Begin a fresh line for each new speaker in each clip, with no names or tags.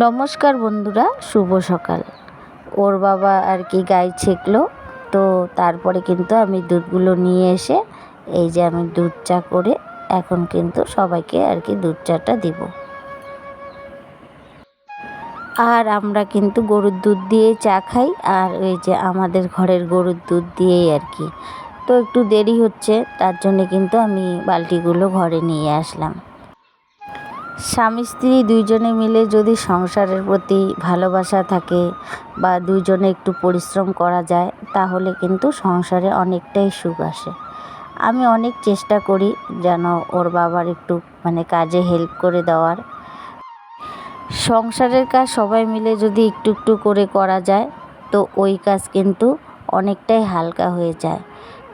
নমস্কার বন্ধুরা, শুভ সকাল। ওর বাবা আর কি গাই ছেঁকলো, তো তারপরে কিন্তু আমি দুধগুলো নিয়ে এসে এই যে আমি দুধ চা করে এখন কিন্তু সবাইকে আর কি দুধ চাটা দিব। আর আমরা কিন্তু গরুর দুধ দিয়েই চা খাই, আর ওই যে আমাদের ঘরের গরুর দুধ দিয়েই আর কি। তো একটু দেরি হচ্ছে, তার জন্যে কিন্তু আমি বালতিগুলো ঘরে নিয়ে আসলাম। স্বামী, স্ত্রী দুইজনে মিলে যদি সংসারের প্রতি ভালোবাসা থাকে বা দুইজনে একটু পরিশ্রম করা যায়, তাহলে কিন্তু সংসারে অনেকটাই সুখ আসে। আমি অনেক চেষ্টা করি যেন ওর বাবার একটু মানে কাজে হেল্প করে দেওয়ার। সংসারের কাজ সবাই মিলে যদি একটু একটু করে করা যায়, তো ওই কাজ কিন্তু অনেকটাই হালকা হয়ে যায়।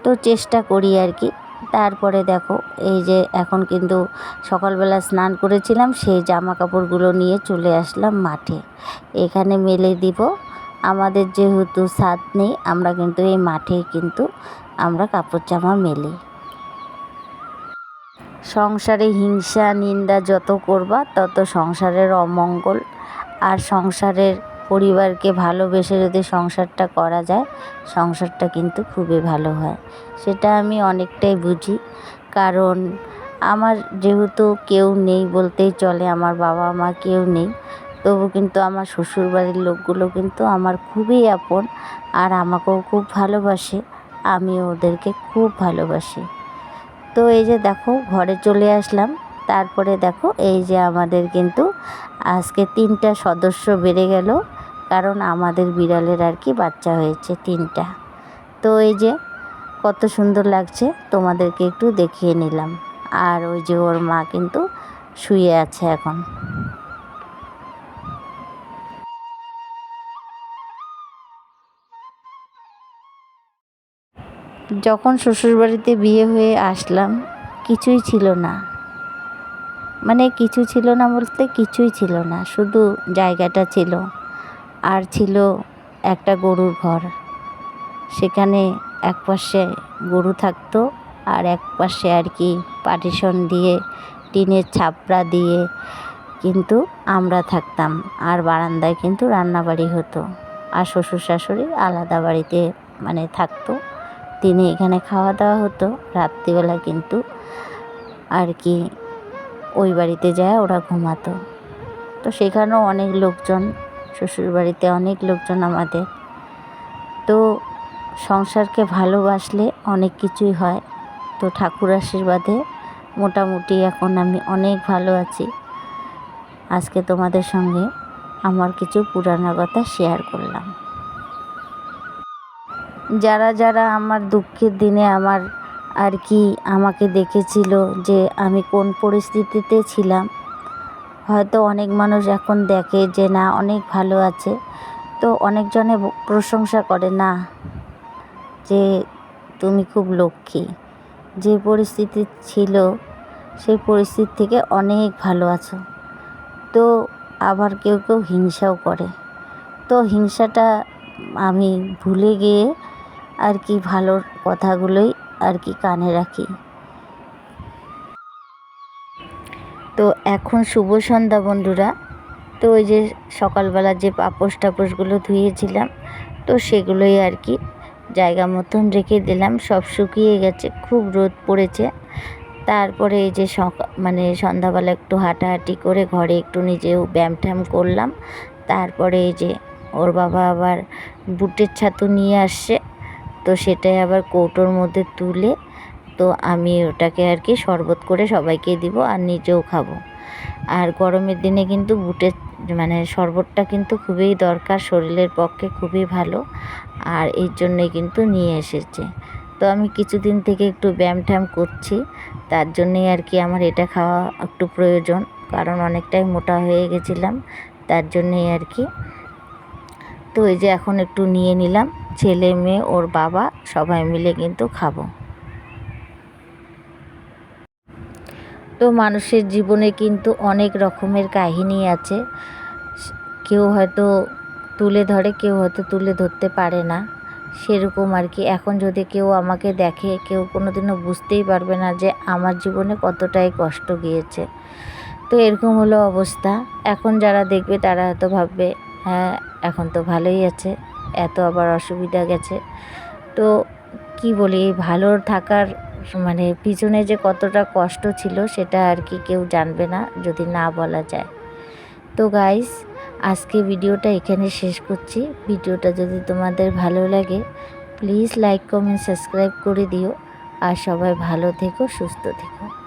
তো চেষ্টা করি আর কি। তারপরে দেখো, এই যে এখন কিন্তু সকালবেলা স্নান করেছিলাম, সেই জামা কাপড়গুলো নিয়ে চলে আসলাম মাঠে। এখানে মেলে দিব। আমাদের যেহেতু ছাদ নেই, আমরা কিন্তু এই মাঠে কিন্তু আমরা কাপড় জামা মেলি। সংসারে হিংসা, নিন্দা যত করবা, তত সংসারের অমঙ্গল। আর সংসারের পরিবারকে ভালোবেসে যদি সংসারটা করা যায়, সংসারটা কিন্তু খুবই ভালো হয়। সেটা আমি অনেকটাই বুঝি। কারণ আমার যেহেতু কেউ নেই বলতেই চলে, আমার বাবা মা কেউ নেই, তবু কিন্তু আমার শ্বশুরবাড়ির লোকগুলো কিন্তু আমার খুবই আপন আর আমাকেও খুব ভালোবাসে আমি ওদেরকে খুব ভালোবাসি। তো এই যে দেখো, ঘরে চলে আসলাম। তারপরে দেখো, এই যে আমাদের কিন্তু আজকে তিনটা সদস্য বেড়ে গেল। কারণ আমাদের বিড়ালের আর কি বাচ্চা হয়েছে তিনটা। তো এই যে কত সুন্দর লাগছে, তোমাদেরকে একটু দেখিয়ে নিলাম। আর ওই যে ওর মা কিন্তু শুয়ে আছে এখন। যখন শ্বশুরবাড়িতে বিয়ে হয়ে আসলাম, কিছুই ছিল না। মানে কিছু ছিল না বলতে কিছুই ছিল না, শুধু জায়গাটা ছিল। আর ছিল একটা গরুর ঘর। সেখানে এক পাশে গরু থাকতো আর এক পাশে আর কি পার্টিশন দিয়ে, টিনের ছাপড়া দিয়ে কিন্তু আমরা থাকতাম। আর বারান্দায় কিন্তু রান্নাবাড়ি হতো। আর শ্বশুর শাশুড়ি আলাদা বাড়িতে মানে থাকতো। তিনি এখানে খাওয়া দাওয়া হতো। রাত্রিবেলা কিন্তু আর কি ওই বাড়িতে যায়, ওরা ঘুমাতো। তো সেখানেও অনেক লোকজন শ্বশুরবাড়িতে অনেক লোকজন আমাদের। তো সংসারকে ভালোবাসলে অনেক কিছুই হয়। তো ঠাকুর আশীর্বাদে মোটামুটি এখন আমি অনেক ভালো আছি। আজকে তোমাদের সঙ্গে আমার কিছু পুরানো কথা শেয়ার করলাম। যারা যারা আমার দুঃখের দিনে আমার আর কি আমাকে দেখেছিল যে আমি কোন পরিস্থিতিতে ছিলাম হয়তো অনেক মানুষ এখন দেখে যে না, অনেক ভালো আছে। তো অনেকজনে প্রশংসা করে না যে তুমি খুব লক্ষ্মী। যে পরিস্থিতি ছিল, সেই পরিস্থিতি থেকে অনেক ভালো আছো। তো আবার কেউ কেউ হিংসাও করে। তো হিংসাটা আমি ভুলে গিয়ে আর কি ভালোর কথাগুলোই আর কি কানে রাখি। তো এখন শুভ সন্ধ্যা বন্ধুরা। তো ওই যে সকালবেলা যে পাপোশ টাপোশগুলো ধুয়েছিলাম, তো সেগুলোই আর কি জায়গা মতন রেখে দিলাম। সব শুকিয়ে গেছে, খুব রোদ পড়েছে। তারপরে এই যে মানে সন্ধ্যাবেলা একটু হাঁটাহাঁটি করে ঘরে একটু নিজেও ব্যায়াম করলাম। তারপরে এই যে ওর বাবা আবার বুটের ছাতু নিয়ে আসছে, তো সেটাই আবার কৌটোর মধ্যে তুলে তো আমি ওটাকে আর কি শরবত করে সবাইকে দিব আর নিজেও খাব। আর গরমের দিনে কিন্তু বুটের মানে শরবতটা কিন্তু খুবই দরকার, শরীরের পক্ষে খুবই ভালো। আর এই জন্যই কিন্তু নিয়ে এসেছে। তো আমি কিছুদিন থেকে একটু ব্যায়াম ট্যায়াম করছি, তার জন্যেই আর কি আমার এটা খাওয়া একটু প্রয়োজন, কারণ অনেকটাই মোটা হয়ে গেছিলাম, তার জন্যেই আর কি। তো এই যে এখন একটু নিয়ে নিলাম, ছেলে, মেয়ে, ওর বাবা, সবাই মিলে কিন্তু খাব। তো মানুষের জীবনে কিন্তু অনেক রকমের কাহিনী আছে। কেউ হয়তো তুলে ধরে, কেউ হয়তো তুলে ধরতে পারে না। সেরকম আর কি। এখন যদি কেউ আমাকে দেখে, কেউ কোনো দিনও বুঝতেই পারবে না যে আমার জীবনে কতটাই কষ্ট গিয়েছে। তো এরকম হলো অবস্থা। এখন যারা দেখবে, তারা হয়তো ভাববে হ্যাঁ এখন তো ভালোই আছে। এত আবার অসুবিধা গেছে। তো কি বলি ভালো থাকার মানে পিছনে যে কতটা কষ্ট ছিল সেটা আর কি কেউ জানবে না, যদি না বলা যায়। তো গাইস আজকে ভিডিওটা এখানে শেষ করছি। ভিডিওটা যদি তোমাদের ভালো লাগে প্লিজ লাইক কমেন্ট সাবস্ক্রাইব করে দিও। আর সবাই ভালো থেকো, সুস্থ থেকো।